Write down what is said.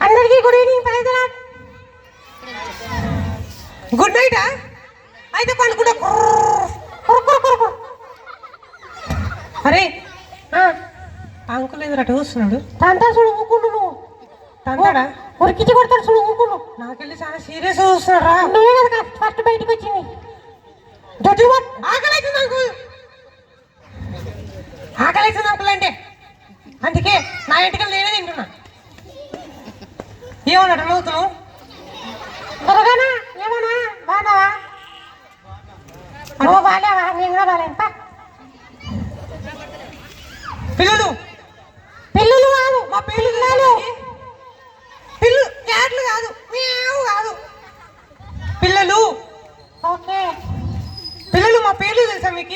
అందరికీ good evening Paidaraj good నైటా అయితే పండుకుంటా. అరే అంకుల్ ఎదురు అటు చూస్తున్నాడు? తంతా చూడు ఊకుండు నువ్వు. తంతాడా ఉరికిచ్చి కొడతాడు చూడు ఊకుండు నాకెళ్ళి చాలా సీరియస్ చూస్తున్నారా నువ్వే కదా ఫస్ట్ బయటకు వచ్చింది. ఆకలి అంకుల్. అంకుల్ అంటే. అందుకే నా ఇంటికి నేనే ఏమన్నాడు నవ్వుతున్నావు త్వరగానా ఏమన్నా? బాగున్నావా? నువ్వు బాగాలేవా నేను కూడా బాగాలేను పా. పిల్లలు. పిల్లలు కాదు. మా పిల్లలు పిల్లు క్యాట్లు కాదు. మేవు కాదు. పిల్లలు. ఓకే. పిల్లలు మా పేర్లు తెలుసా మీకు?